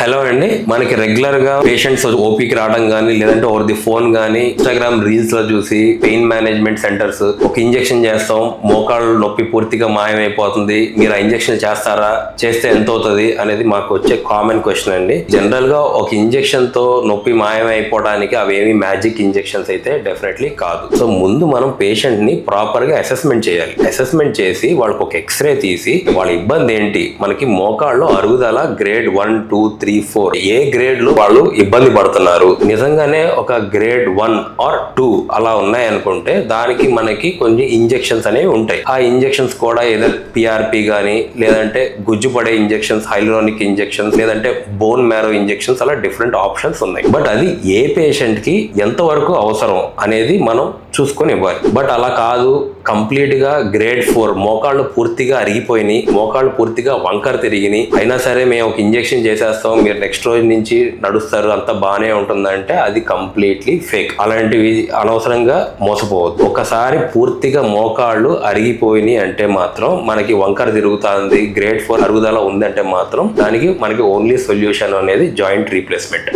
Hello అండి. మనకి రెగ్యులర్గా పేషెంట్స్ ఓపీకి రావడం కానీ లేదంటే ఓవర్ ది ఫోన్ కానీ ఇన్స్టాగ్రామ్ రీల్స్లో చూసి పెయిన్ మేనేజ్మెంట్ సెంటర్స్ ఒక ఇంజెక్షన్ చేస్తాం. మోకాళ్ళు నొప్పి పూర్తిగా మాయమైపోతుంది. మీరు ఆ ఇంజెక్షన్ చేస్తారా? చేస్తే ఎంత అవుతుంది అనేది మాకు వచ్చే కామన్ క్వశ్చన్ అండి. జనరల్గా ఒక ఇంజెక్షన్తో నొప్పి మాయమైపోవడానికి అవేమి మ్యాజిక్ ఇంజెక్షన్స్ అయితే డెఫినెట్లీ కాదు. సో ముందు మనం పేషెంట్ని ప్రాపర్గా అసెస్మెంట్ చేయాలి. అసెస్మెంట్ చేసి వాళ్ళకి ఒక ఎక్స్రే తీసి వాళ్ళ ఇబ్బంది ఏంటి? మనకి మోకాళ్ళు అరుగుదల grade one two three four ఏ గ్రేడ్లో వాళ్ళు ఇబ్బంది పడుతున్నారు. నిజంగానే ఒక గ్రేడ్ వన్ ఆర్ టూ అలా ఉన్నాయి అనుకుంటే దానికి మనకి కొన్ని ఇంజెక్షన్స్ అనేవి ఉంటాయి. ఆ ఇంజెక్షన్స్ కూడా ఏదో పిఆర్పి కానీ లేదంటే గుజ్జుపడే ఇంజెక్షన్స్ హైలోనిక్ ఇంజెక్షన్స్ లేదంటే బోన్ మ్యారో ఇంజెక్షన్స్ అలా డిఫరెంట్ ఆప్షన్స్ ఉన్నాయి. బట్ అది ఏ పేషెంట్కి అవసరం అనేది మనం చూసుకొని ఇవ్వాలి. బట్ అలా కాదు కంప్లీట్గా గ్రేడ్ ఫోర్ మోకాళ్ళు పూర్తిగా అరిగిపోయినాయి మోకాళ్ళు పూర్తిగా వంకర తిరిగినాయి. అయినా సరే మేము ఒక ఇంజెక్షన్ చేసేస్తాం మీరు నెక్స్ట్ రోజు నుంచి నడుస్తారు అంతా బాగానే ఉంటుందంటే అది కంప్లీట్లీ ఫేక్. అలాంటివి అనవసరంగా మోసపోవద్దు. ఒకసారి పూర్తిగా మోకాళ్ళు అరిగిపోయినాయి అంటే మాత్రం మనకి వంకర తిరుగుతుంది గ్రేడ్ ఫోర్ అరుగుదల ఉందంటే మాత్రం దానికి మనకి ఓన్లీ సొల్యూషన్ అనేది జాయింట్ రీప్లేస్మెంట్.